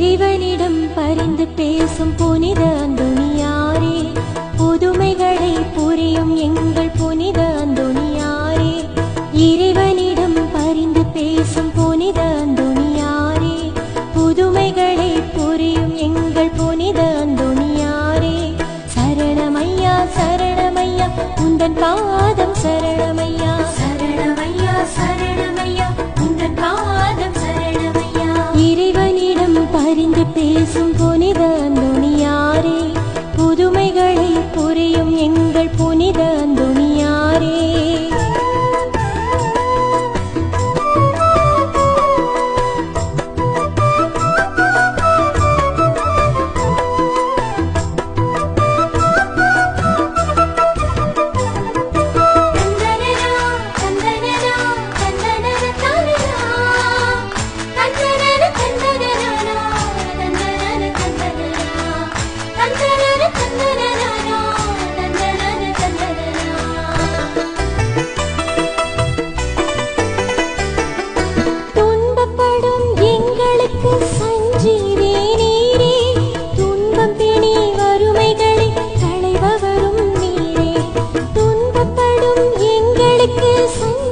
இறைவனிடம் பரிந்து பேசும் புனித அன்பு எங்கள் புனித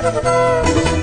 Thank you.